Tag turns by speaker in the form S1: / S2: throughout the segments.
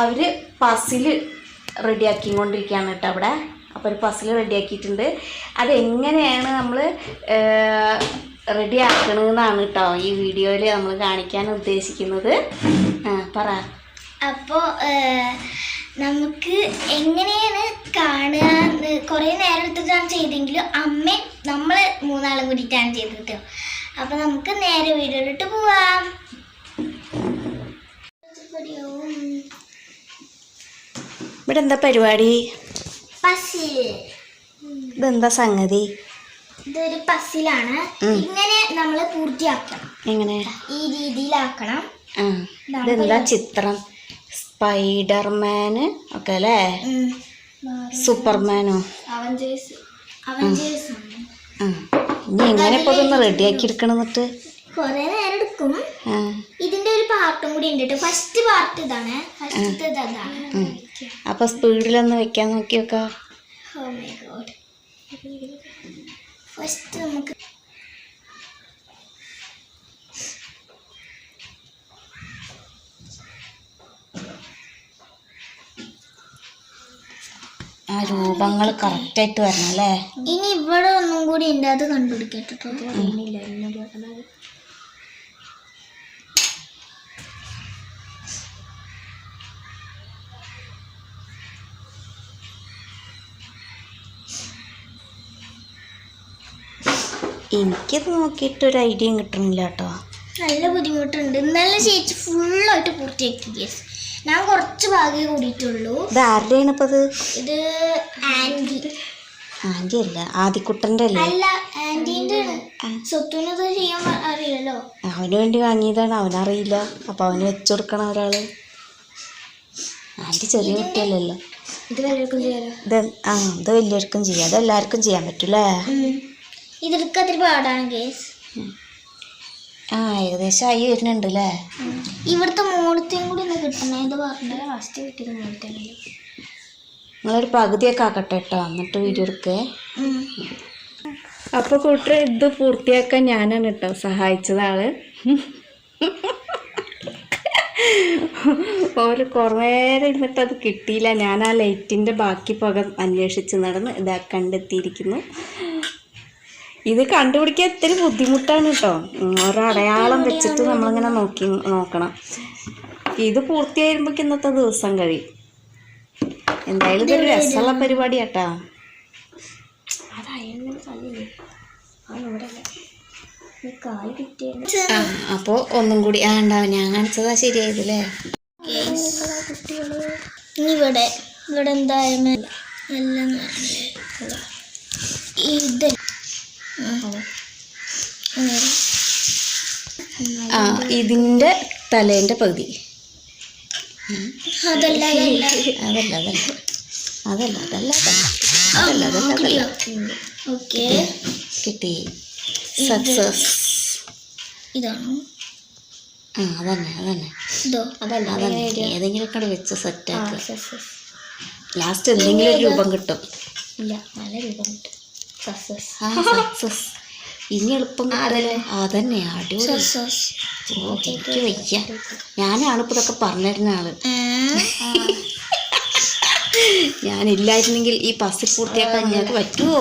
S1: അവർ puzzle റെഡിയാക്കിക്കൊണ്ടിരിക്കുകയാണ് കേട്ടോ അവിടെ. അപ്പോൾ ഒരു പസിൽ റെഡിയാക്കിയിട്ടുണ്ട് അതെങ്ങനെയാണ് നമ്മൾ റെഡി ആക്കണമെന്നാണ് കേട്ടോ ഈ വീഡിയോയിൽ നമ്മൾ കാണിക്കാൻ ഉദ്ദേശിക്കുന്നത്. പറ.
S2: അപ്പോൾ നമുക്ക് എങ്ങനെയാണ് കാണുക കുറേ നേരം എടുത്തിട്ടാണ് ചെയ്തെങ്കിലും അമ്മ നമ്മൾ മൂന്നാളും കൂടിയിട്ടാണ് ചെയ്തത് കേട്ടോ. അപ്പോൾ നമുക്ക് നേരെ വീഡിയോയിലോട്ട് പോവാം.
S1: ഇവിടെ എന്താ പരിപാടി?
S2: പസിൽ
S1: ഇതെന്താ സംഗതി?
S2: ഇതൊരു പസിലാണ് ഇങ്ങനെ നമ്മൾ പൂർത്തിയാക്കണം.
S1: എങ്ങനെ?
S2: ഈ രീതിയിലാക്കണം.
S1: ഇതെന്താ ചിത്രം? സ്പൈഡർമാന് ഒക്കെ അല്ലേ? സൂപ്പർമാനോ? ഇനി എങ്ങനെ ഇപ്പോൾ ഇതൊന്ന് റെഡിയാക്കി എടുക്കണം എന്നിട്ട്?
S2: കുറേ നേരം എടുക്കും. ഇതിന്റെ ഒരു പാർട്ടും കൂടി ഉണ്ട് ഫസ്റ്റ് പാർട്ട് ഇതാണ്. ഫസ്റ്റ് അതാണ്
S1: അപ്പോൾ സ്പീഡിലൊന്ന് വെക്കാൻ നോക്കി നോക്കാം
S2: Oh my god. ഫസ്റ്റ് നമുക്ക്
S1: ആ രൂപങ്ങൾ കറക്റ്റായിട്ട് വരണം അല്ലേ?
S2: ഇനി ഇവിടെ ഒന്നും കൂടി ഉണ്ട് അത് കണ്ടുപിടിക്കട്ടോ.
S1: എനിക്കത് നോക്കിയിട്ട് ഒരു ഐഡിയയും കിട്ടണില്ല കേട്ടോ.
S2: നല്ല ബുദ്ധിമുട്ടുണ്ട്. ഇന്നലെ ചേച്ചി ഫുള്ളായിട്ട് പൂർത്തിയാക്കി കേസ് ഞാൻ കുറച്ച് ഭാഗമേ കൂടിയിട്ടുള്ളൂ.
S1: ഇത് ആരുടെയാണ് ഇപ്പൊ ഇത്
S2: ഇത് ആന്റി.
S1: ആന്റി അല്ല ആദിക്കുട്ടന്റെ അല്ലേ?
S2: അല്ല ആന്റീന്റെ സ്വത്തുനത് ചെയ്യാൻ അറിയില്ലല്ലോ.
S1: അവന് വേണ്ടി വാങ്ങിയതാണ് അവനറിയില്ല. അപ്പോൾ അവന് വെച്ചു കൊടുക്കണം ഒരാൾ ആന്റി ചെറിയ കുട്ടിയല്ലല്ലോ.
S2: ഇത് വലിയവർക്കും ചെയ്യാം
S1: ഇത് ആ ഇത് വലിയവർക്കും ചെയ്യാം. അത് എല്ലാവർക്കും ചെയ്യാൻ പറ്റൂലേ
S2: പാടാണ് കേസ്
S1: ആ ഏകദേശം ആയി വരുന്നുണ്ട് അല്ലേ
S2: ഇവിടുത്തെ മോളത്തെയും കൂടി ഒന്ന് കിട്ടണേ. ഇത് പറഞ്ഞത് ഫസ്റ്റ് കിട്ടിയത് മോളത്തെ
S1: നിങ്ങളൊരു പകുതിയൊക്കെ ആക്കട്ടെ കേട്ടോ എന്നിട്ട് വീഡിയോ എടുക്കേ. അപ്പോൾ കൂട്ടർ ഇത് പൂർത്തിയാക്കാൻ ഞാനാണ് കേട്ടോ സഹായിച്ചതാൾ ആൾ. ഒരു കുറേ നേരം ഇരുന്നിട്ട് അത് കിട്ടിയില്ല. ഞാൻ ആ ലൈറ്റിന്റെ ബാക്കി പുക അന്വേഷിച്ച് നടന്ന് ഇതാ കണ്ടെത്തിയിരിക്കുന്നു. ഇത് കണ്ടുപിടിക്കാൻ ഇത്തിരി ബുദ്ധിമുട്ടാണ് കേട്ടോ ഉം, ഒരു അടയാളം വെച്ചിട്ട് നമ്മളിങ്ങനെ നോക്കി നോക്കണം. ഇത് പൂർത്തിയായിരുമ്പോഴേക്ക് ഇന്നത്തെ ദിവസം കഴിയും. എന്തായാലും ഇതൊരു രസമുള്ള പരിപാടി കേട്ടാ
S2: കാൽ കിട്ടിയത്
S1: ആ അപ്പോൾ ഒന്നും കൂടി ആ ഉണ്ടാവും. ഞാൻ കാണിച്ചതാ ശരിയായതല്ലേ?
S2: ഇവിടെ ഇവിടെ എന്തായാലും
S1: ആ ഇതിന്റെ തലേന്റെ പകുതി.
S2: അതല്ല അതല്ല.
S1: അതല്ല അതല്ല. അതല്ല അതല്ല അതല്ല.
S2: ഓക്കെ.
S1: കിട്ടി. സക്സസ്
S2: ഇതാണോ
S1: ആ അതന്നെ അതന്നെ.
S2: അതല്ല
S1: അതന്നെ ഏതെങ്കിലും കട വെച്ച് സെറ്റാക്കുക ലാസ്റ്റ് എന്തെങ്കിലും രൂപം കിട്ടും.
S2: ഇല്ല നല്ല രൂപം കിട്ടും.
S1: ഇനി എളുപ്പം ആ അതന്നെ. അടിപൊളി. വയ്യ. ഞാനാണ് ഇപ്പൊ ഇതൊക്കെ പറഞ്ഞിരുന്ന ആൾ. ഞാനില്ലായിരുന്നെങ്കിൽ ഈ പസിൽ പൂർത്തിയാക്കാൻ ഞങ്ങൾക്ക് പറ്റുമോ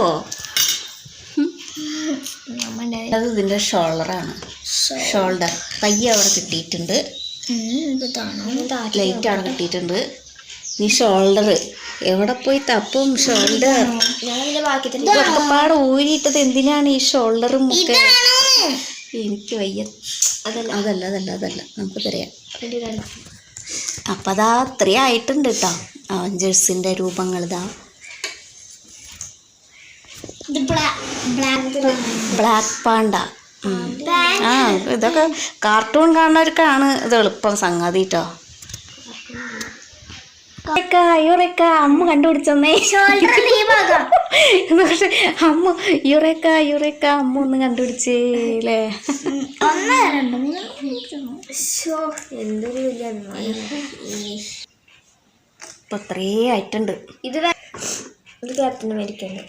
S1: അത്. ഇതിന്റെ ഷോൾഡറാണ് ഷോൾഡർ പയ്യ അവിടെ കിട്ടിയിട്ടുണ്ട്. ലൈറ്റ് അവിടെ കിട്ടിയിട്ടുണ്ട്. ഇനി ഷോൾഡർ എവിടെ പോയി തപ്പും ഷോൾഡർ ഇതൊക്കെ പാടെ ഊരിയിട്ടത് എന്തിനാണ് ഈ ഷോൾഡറും ഒക്കെ? എനിക്ക് വയ്യ. അതല്ല അതല്ല അതല്ല അതല്ല. നമുക്ക് തരാം അപ്പം അതാ അത്രയും ആയിട്ടുണ്ട് കേട്ടോ അവഞ്ചേഴ്സിന്റെ രൂപങ്ങൾ ഇതാ
S2: ബ്ലാക്ക്
S1: പാണ്ട. ആ ഇതൊക്കെ കാർട്ടൂൺ കാണുന്നവർക്കാണ് ഇത് എളുപ്പം സംഗതി കേട്ടോ യുറക്ക അമ്മ കണ്ടുപിടിച്ചെന്നേ. പക്ഷെ അമ്മ യുറക്ക യുറക്ക അമ്മ ഒന്ന് കണ്ടുപിടിച്ചേ അല്ലേ
S2: എന്തൊരു വലിയ
S1: ഇപ്പം അത്രേ ആയിട്ടുണ്ട്.
S2: ഇത് ക്യാപ്റ്റൻ
S1: അമേരിക്കന്റെ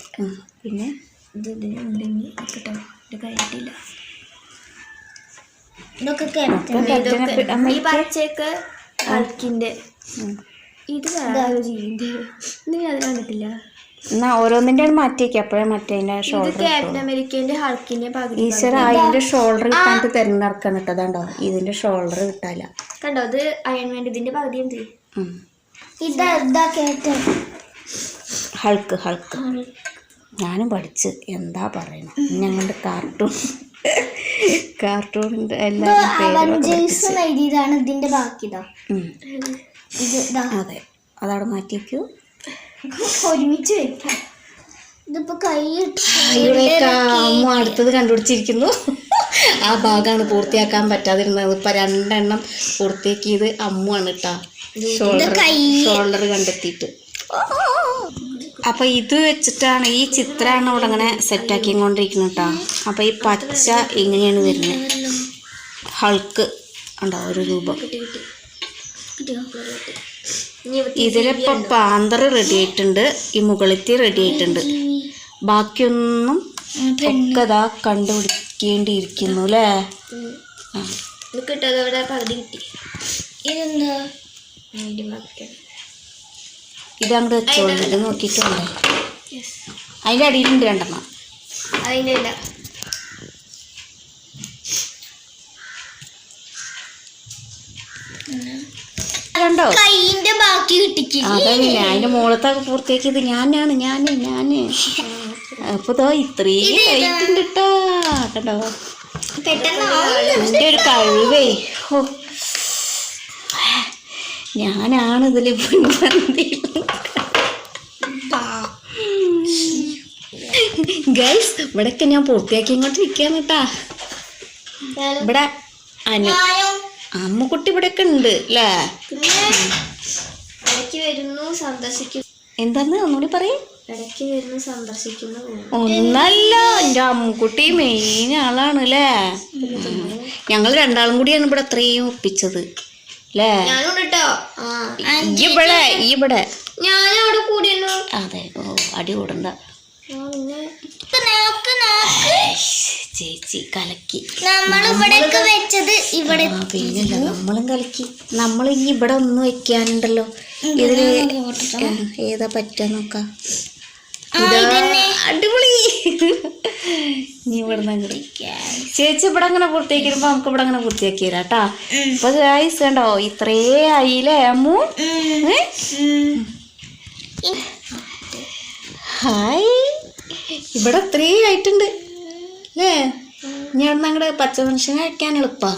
S1: പിന്നെ?
S2: ഇത് ഇതിന് ഉണ്ടെങ്കിൽ കിട്ടോ? ഇത് കഴിഞ്ഞിട്ടില്ല. ഇതൊക്കെ ക്യാപ്റ്റൻ ഈ. പച്ചയൊക്കെ ഹൾക്കിന്റെ
S1: ഉം.
S3: ഇത് വേറെ ജീന്റെ നിങ്ങൾ അത് കണ്ടിട്ടില്ല?
S1: എന്നാ ഓരോന്നിന്റെ മാറ്റിയേക്ക്. അപ്പോഴേ മറ്റേ
S3: ഇത്
S1: ഷോൾഡർ
S3: ക്യാപ്റ്റൻ അമേരിക്കന്റെ ഹൾക്കിന്റെ പകുതി
S1: ഈശ്വര അതിന്റെ ഷോൾഡർ കിട്ടാണ്ട് തിരഞ്ഞെടുക്കാൻ ഇട്ടതാണ്ടോ ഇതിന്റെ ഷോൾഡർ കിട്ടാല
S3: കണ്ടോ അത് അയൺ വേണ്ടി ഇതിന്റെ പകുതി എന്ത്?
S1: ഉം.
S2: ഇതാ ഇതാ കേട്ടോ
S1: ഹൾക്ക് ഹൾക്ക്. ഞാനും പഠിച്ച് എന്താ പറയുന്നത് ഞങ്ങളുടെ കാർട്ടൂൺ കാർട്ടൂണിന്റെ എല്ലാം പേരൊക്കെ
S2: അവഞ്ചേഴ്സ് എഴുതിയതാണ് ഇതിന്റെ ബാക്കി ഇതാ
S1: അതെ. അതവിടെ മാറ്റിയേക്കൂ
S2: ഒരുമിച്ച് വെക്കാം. ഇതിപ്പോ കൈ
S1: അമ്മ അടുത്തത് കണ്ടുപിടിച്ചിരിക്കുന്നു. ആ ഭാഗമാണ് പൂർത്തിയാക്കാൻ പറ്റാതിരുന്നത്. ഇപ്പൊ രണ്ടെണ്ണം പൂർത്തിയാക്കിയത് അമ്മുവാണ് കേട്ടാ ഷോൾഡർ ഷോൾഡർ കണ്ടെത്തിയിട്ട്. അപ്പൊ ഇത് വെച്ചിട്ടാണ് ഈ ചിത്രമാണ് ഇവിടെ അങ്ങനെ സെറ്റാക്കി കൊണ്ടിരിക്കുന്നത് കേട്ടോ അപ്പൊ ഈ പച്ച ഇങ്ങനെയാണ് വരുന്നത്. ഹൾക്ക് ഉണ്ടോ ഒരു രൂപം. ഇതിലിപ്പോ പാന്തർ റെഡി ആയിട്ടുണ്ട്. ഈ മുകളിത്തി റെഡി ആയിട്ടുണ്ട്. ബാക്കിയൊന്നും ഒക്കെ ഇതാ കണ്ടുപിടിക്കേണ്ടിയിരിക്കുന്നു അല്ലേ? ആ.
S3: ഇത് കിട്ടതോടെ പകുതി കിട്ടി.
S2: ഇതെന്താ?
S3: അതിന്റെ ബാക്കിയാണ്
S1: ഇതങ്ങോട്ട് വെച്ചോളൂ. ഇത് നോക്കിയിട്ടുണ്ട് അതിന്റെ അടിയിലുണ്ട് രണ്ടെണ്ണം.
S3: അതിന്റെ
S1: കണ്ടോ
S2: കൈയിന്റെ ബാക്കി
S1: അതല്ലേ അതിന്റെ മുകളത്തെ പൂർത്തിയാക്കിയത് ഞാനാണ് ഞാൻ ഞാൻ. അപ്പൊ ഇതോ ഇത്രയും കേട്ടോ കണ്ടോ? എന്റെ ഒരു കഴിവേ. ഓ. ഞാനാണ് ഇതിൽ മുൻപന്തി ഗൈസ് ഇവിടെയൊക്കെ ഞാൻ പൂർത്തിയാക്കി ഇങ്ങോട്ട് നിൽക്കാൻ കേട്ടാ ഇവിടെ അനു അമ്മുക്കുട്ടി ഇവിടെയൊക്കെ ഉണ്ട് അല്ലേ?
S3: ഇടയ്ക്ക് വരുന്നു സന്ദർശിക്കുന്നു
S1: എന്താന്ന്? ഒന്നുകൂടി പറയും.
S3: ഇടയ്ക്ക് വരുന്നു സന്ദർശിക്കുന്നു.
S1: ഒന്നല്ല എന്റെ അമ്മുക്കുട്ടി മെയിൻ ആളാണ് അല്ലേ? ഞങ്ങൾ രണ്ടാളും കൂടിയാണ് ഇവിടെ അത്രയും ഒപ്പിച്ചത് അല്ലേ? ഇവിടെ ഇവിടെ.
S3: ഞാനും അവിടെ കൂടിയല്ലോ
S1: അതെ. ഓ അടി കൂടണ്ട ചേച്ചി കലക്കി.
S2: നമ്മളിവിടേക്ക് വെച്ചത് ഇവിടെ
S1: പിന്നല്ല നമ്മളും കലക്കി. നമ്മൾ ഇനി ഇവിടെ ഒന്നും വെക്കാനുണ്ടല്ലോ. ഇതിൽ ഏതാ പറ്റാ നോക്കാം. അടിപൊളി. നീ ഇവിടെ ചേച്ചി ഇവിടെ അങ്ങനെ പൂർത്തിയാക്കിയപ്പോ നമുക്ക് ഇവിടെ അങ്ങനെ പൂർത്തിയാക്കി തരാം കേട്ടാ. ഇപ്പൊ ഗായ്സ് കണ്ടോ ഇത്രേ ആയില്ലേ അമ്മു? ഹായ് ഇവിടെ ഒത്തിരി ആയിട്ടുണ്ട്. അല്ലേ ഇനി അവിടെ നിന്ന് അങ്ങോട്ട് പച്ച മനുഷ്യനെ കഴിക്കാൻ എളുപ്പാ.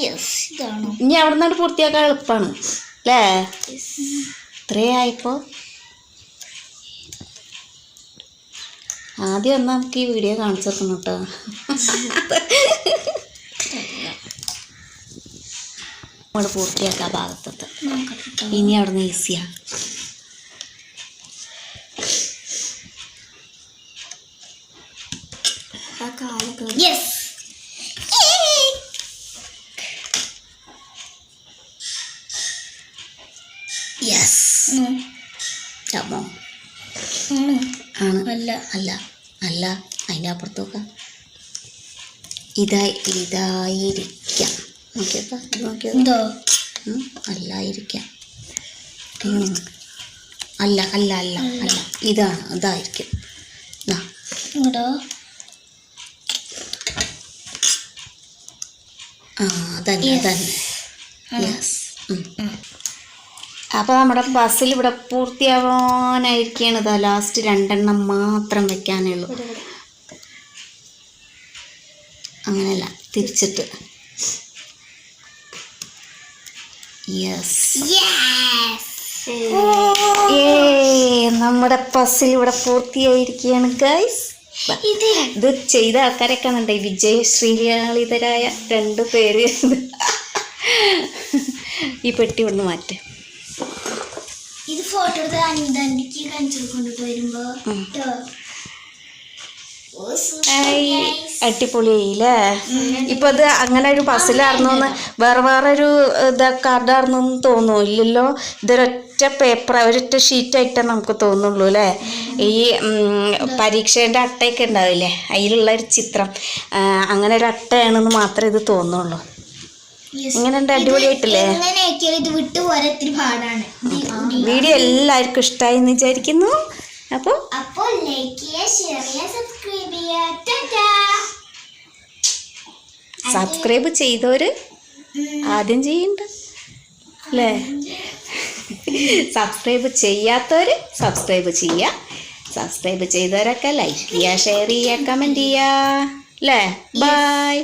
S2: യെസ് ഇതാണോ?
S1: ഇനി അവിടെ നിന്നോട് പൂർത്തിയാക്കാൻ എളുപ്പമാണ് അല്ലേ ഇത്രേ ആയപ്പോ. ആദ്യം ഒന്ന് നമുക്ക് ഈ വീഡിയോ കാണിച്ചു തന്നു കേട്ടോ. നമ്മൾ പൂർത്തിയാക്കാം ഭാഗത്തത് ഇനി അവിടെ നിന്ന് ഈസിയാ
S3: ആ കാലൊക്കെ
S2: യെസ്
S1: യെസ് ചമ്മോ ആണ്. അല്ല. അല്ല. അല്ല. അതിന്റെ അപ്പുറത്ത് നോക്കാം ഇതായി ഇതായിരിക്കാം നോക്കിയപ്പോ നോക്കിയോ അല്ലായിരിക്കാം. അല്ല അല്ല അല്ല അല്ല. ഇതാണ്.
S2: അതായിരിക്കും.
S1: ആ അതന്നെ അതന്നെ. യെസ് അപ്പോൾ നമ്മുടെ ബസ്സിൽ ഇവിടെ പൂർത്തിയാവാനായിരിക്കുകയാണ് ഇതാ ലാസ്റ്റ് രണ്ടെണ്ണം മാത്രം വെക്കാനേ ഉള്ളൂ അങ്ങനെയല്ല തിരിച്ചിട്ട്. യെസ് നമ്മുടെ പസിൽ ഇവിടെ പൂർത്തിയായിരിക്കുകയാണ് ഗൈസ്
S2: ഇത്
S1: ചെയ്ത ആൾക്കാരൊക്കെ ഉണ്ട് വിജയ് ശ്രീലാളിതരായ രണ്ട് പേര്. ഈ പെട്ടി ഒന്ന് മാറ്റ്.
S2: ഫോട്ടോ എടുത്ത് കാണിച്ചു കൊണ്ടിട്ട് വരുമ്പോ.
S1: അടിപൊളിയായില്ലേ? ഇപ്പൊ ഇത് അങ്ങനെ ഒരു പസിലായിരുന്നു വേറെ വേറെ ഒരു ഇതാ കാർഡായിരുന്നു തോന്നുന്നു. ഇല്ലല്ലോ ഇതൊരൊറ്റ പേപ്പർ ഒരൊറ്റ ഷീറ്റായിട്ടേ നമുക്ക് തോന്നുള്ളൂ അല്ലേ? ഈ പരീക്ഷയുടെ അട്ടയൊക്കെ ഉണ്ടാവില്ലേ? അതിലുള്ള ഒരു ചിത്രം. അങ്ങനെ ഒരു അട്ടയാണെന്ന് മാത്രമേ ഇത് തോന്നുള്ളൂ. എങ്ങനെയുണ്ട് അടിപൊളിയായിട്ടില്ലേ?
S2: ഇത് വിട്ടു പോരാൻ ഇത്തിരി പാടാണ്.
S1: വീഡിയോ എല്ലാവർക്കും ഇഷ്ടമായി എന്ന് വിചാരിക്കുന്നു. അപ്പോൾ
S2: അപ്പോൾ ലൈക്ക് ചെയ്യുക ഷെയർ ചെയ്യുക സബ്സ്ക്രൈബ് ചെയ്യുക.
S1: സബ്സ്ക്രൈബ് ചെയ്തവര് ആദ്യം ചെയ്യണ്ട. അല്ലേ? സബ്സ്ക്രൈബ് ചെയ്യാത്തവർ സബ്സ്ക്രൈബ് ചെയ്യുക. സബ്സ്ക്രൈബ് ചെയ്തവരൊക്കെ ലൈക്ക് ചെയ്യുക ഷെയർ ചെയ്യുക കമന്റ് ചെയ്യുക. അല്ലേ? ബൈ